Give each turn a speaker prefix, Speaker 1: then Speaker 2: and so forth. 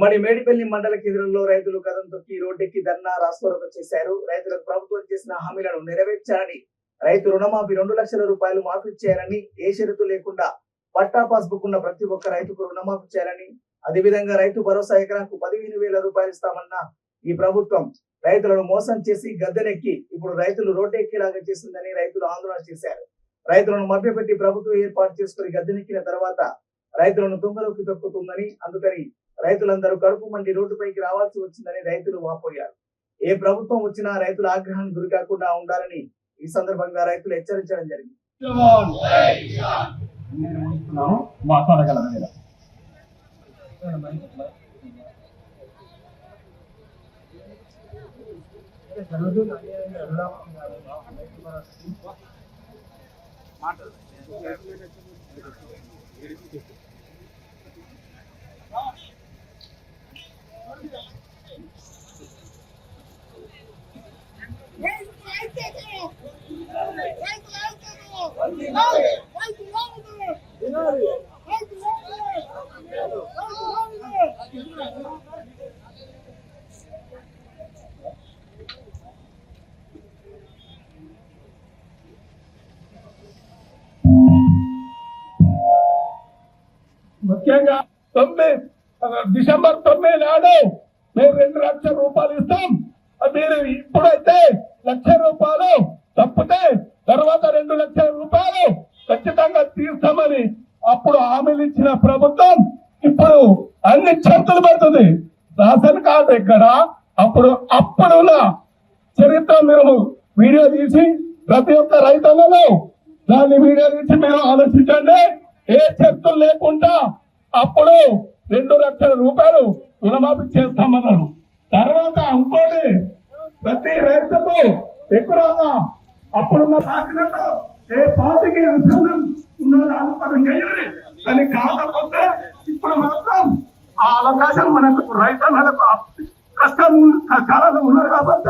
Speaker 1: ఉమ్మడి మేడిపల్లి మండల కేంద్రంలో రైతులు కథం తొక్కి రోడ్డెక్కి ధర్నా రాస్తోరక చేశారు. రైతులకు ప్రభుత్వం చేసిన హామీలను నెరవేర్చాలని రైతు రుణమాఫీ రెండు లక్షల రూపాయలు మాఫీ చేయాలని ఏ షరతు లేకుండా పట్టా పాస్బుక్ ఉన్న ప్రతి ఒక్క రైతుకు రుణమాఫీ చేయాలని అదేవిధంగా రైతు భరోసా ఎకరాకు పదిహేను వేల రూపాయలు ఇస్తామన్న ఈ ప్రభుత్వం రైతులను మోసం చేసి గద్దెనెక్కి ఇప్పుడు రైతులు రోడ్డెక్కేలాగా చేసిందని రైతులు ఆందోళన చేశారు. రైతులను మభ్యపెట్టి ప్రభుత్వం ఏర్పాటు చేసుకుని గద్దెనెక్కిన తర్వాత రైతులను తుంగలోకి తొక్కుతుందని అందుకని రైతులందరూ కడుపు మండి రోడ్డుపైకి రావాల్సి వచ్చిందని రైతులు వాపోయారు. ఏ ప్రభుత్వం వచ్చినా రైతుల ఆగ్రహానికి గురి కాకుండా ఉండాలని ఈ సందర్భంగా రైతులు హెచ్చరించడం జరిగింది.
Speaker 2: జవాన్ ముఖ్యంగా తొమ్మిది డిసెంబర్ తొమ్మిది నాడు మేము రెండు లక్షల రూపాయలు ఇస్తాం. మీరు ఇప్పుడైతే లక్ష రూపాయలు తప్పితే తర్వాత రెండు లక్షల రూపాయలు ఖచ్చితంగా తీస్తామని అప్పుడు హామీలు ఇచ్చిన ప్రభుత్వం ఇప్పుడు అన్ని చేతులు పడుతుంది. రాసన్ కార్డు ఇక్కడ. అప్పుడు అప్పుడున్న చరిత్ర మీరు వీడియో తీసి ప్రతి ఒక్క రైతులలో దాన్ని వీడియో తీసి మీరు ఆలోచించండి. ఏ చేతులు లేకుండా అప్పుడు రెండు లక్షల రూపాయలు రుణమాఫీ చేస్తామన్నారు. తర్వాత ఇంకోటి ప్రతి రైతుకు ఎక్కువగా అప్పుడున్న పార్టీలలో ఏ పార్టీకి అనుసంధానం ఉన్నదో అనుపదం చేయాలి కాకపోతే ఇప్పుడు మాత్రం ఆ అవకాశం మనకు రైతన్నలకు కష్టం కష్టాలలో ఉన్నారు కాబట్టి